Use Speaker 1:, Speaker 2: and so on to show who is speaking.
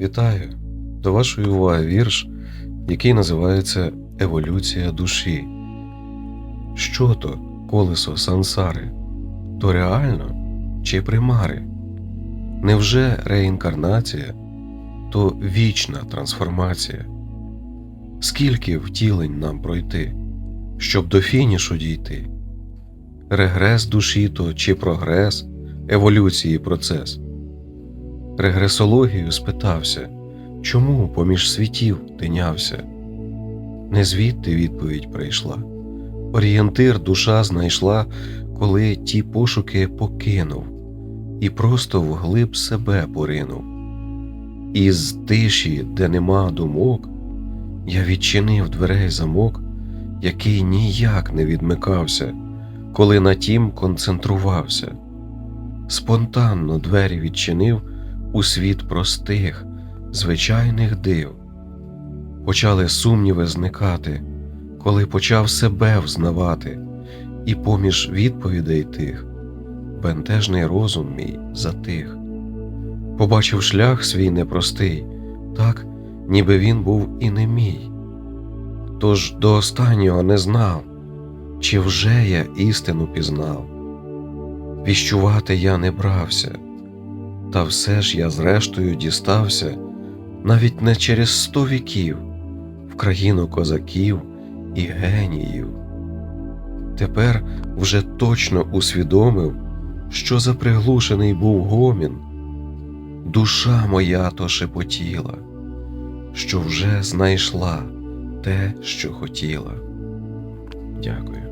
Speaker 1: Вітаю! До вашої уваги вірш, який називається Еволюція душі. Що то колесо сансари? То реально чи примари? Невже реінкарнація, то вічна трансформація? Скільки втілень нам пройти, щоб до фінішу дійти? Регрес душі то чи прогрес еволюції процес? Регресологію спитався, чому поміж світів тинявся? Не звідти відповідь прийшла. Орієнтир душа знайшла, коли ті пошуки покинув і просто вглиб себе поринув. Із тиші, де нема думок, я відчинив дверей замок, який ніяк не відмикався, коли на тім концентрувався. Спонтанно двері відчинив у світ простих, звичайних див. Почали сумніви зникати, коли почав себе взнавати, і поміж відповідей тих бентежний розум мій затих. Побачив шлях свій непростий, так, ніби він був і не мій. Тож до останнього не знав, чи вже я істину пізнав. Віщувати я не брався, та все ж я зрештою дістався навіть не через сто віків в країну козаків і геніїв. Тепер вже точно усвідомив, що за приглушений був гомін. Душа моя то шепотіла, що вже знайшла те, що хотіла. Дякую.